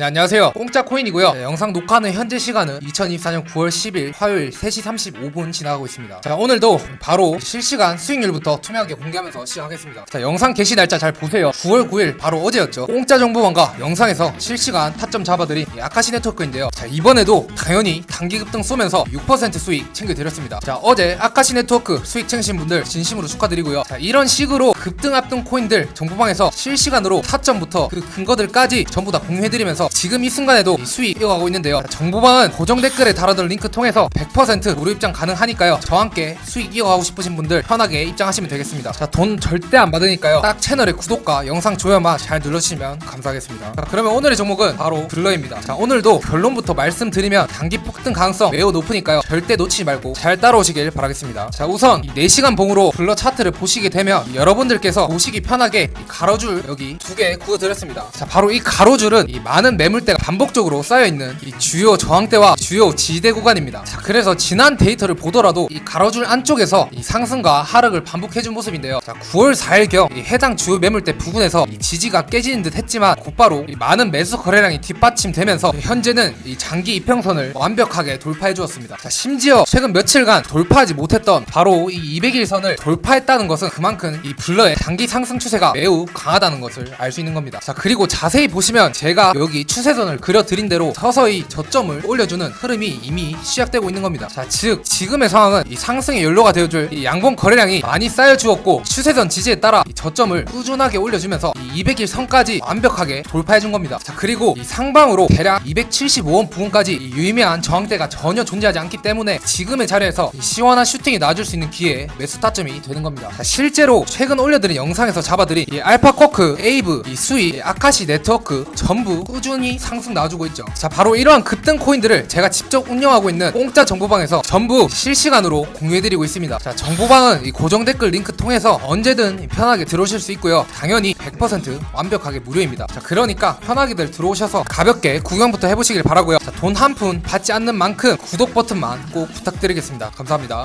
네 안녕하세요. 공짜 코인이고요. 네, 영상 녹화는 현재 시간은 2024년 9월 10일 화요일 3시 35분 지나가고 있습니다. 자 오늘도 바로 실시간 수익률부터 투명하게 공개하면서 시작하겠습니다. 자 영상 게시 날짜 잘 보세요. 9월 9일 바로 어제였죠. 공짜 정보원과 영상에서 실시간 타점 잡아드린 이 아카시 네트워크인데요 자 이번에도 당연히 단기 급등 쏘면서 6% 수익 챙겨드렸습니다 자 어제 아카시 네트워크 수익 챙기신 분들 진심으로 축하드리고요 자 이런 식으로 급등 합등 코인들 정보방에서 실시간으로 타점부터 그 근거들까지 전부 다 공유해드리면서 지금 이 순간에도 이 수익 이어가고 있는데요. 자, 정보방은 고정 댓글에 달아둔 링크 통해서 100% 무료 입장 가능하니까요. 저와 함께 수익 이어가고 싶으신 분들 편하게 입장하시면 되겠습니다. 자, 돈 절대 안 받으니까요. 딱 채널의 구독과 영상 좋아요만 잘 눌러주시면 감사하겠습니다. 자, 그러면 오늘의 종목은 바로 블러입니다. 자, 오늘도 결론부터 말씀드리면 단기 폭등 가능성 매우 높으니까요. 절대 놓치지 말고 잘 따라오시길 바라겠습니다. 자, 우선 이 4시간 봉으로 블러 차트를 보시게 되면 여러분들께서 보시기 편하게 이 가로줄 여기 두 개 구워드렸습니다. 자, 바로 이 가로줄은 이 많은 매물대가 반복적으로 쌓여있는 이 주요 저항대와 주요 지대 구간입니다. 자, 그래서 지난 데이터를 보더라도 이 가로줄 안쪽에서 이 상승과 하락을 반복해준 모습인데요. 자, 9월 4일경 이 해당 주요 매물대 부근에서 이 지지가 깨지는 듯 했지만 곧바로 이 많은 매수 거래량이 뒷받침되면서 현재는 이 장기 이평선을 완벽하게 돌파해 주었습니다. 자, 심지어 최근 며칠간 돌파하지 못했던 바로 이 200일선을 돌파했다는 것은 그만큼 이 블러의 단기 상승 추세가 매우 강하다는 것을 알 수 있는 겁니다. 자, 그리고 자세히 보시면 제가 여기 추세선을 그려드린 대로 서서히 저점을 올려주는 흐름이 이미 시작되고 있는 겁니다. 자, 즉 지금의 상황은 이 상승의 연료가 되어줄 이 양봉 거래량이 많이 쌓여 주었고 추세선 지지에 따라 이 저점을 꾸준하게 올려주면서 이 200일 선까지 완벽하게 돌파해 준 겁니다. 자, 그리고 이 상방으로 대략 275원 부근까지 이 유의미한 저항대가 전혀 존재하지 않기 때문에 지금의 자리에서 이 시원한 슈팅이 나줄 수 있는 기회 매수 타점이 되는 겁니다. 자, 실제로 최근 올려드린 영상에서 잡아드린 이 알파 쿼크, 에이브, 이 수이, 이 아카시 네트워크 전부 꾸준히 상승 놔주고 있죠. 자, 바로 이러한 급등 코인들을 제가 직접 운영하고 있는 공짜 정보방에서 전부 실시간으로 공유해드리고 있습니다. 자, 정보방은 이 고정 댓글 링크 통해서 언제든 편하게 들어오실 수 있고요. 당연히 100% 완벽하게 무료입니다. 자, 그러니까 편하게들 들어오셔서 가볍게 구경부터 해보시길 바라고요. 자, 돈 한 푼 받지 않는 만큼 구독 버튼만 꼭 부탁드리겠습니다. 감사합니다.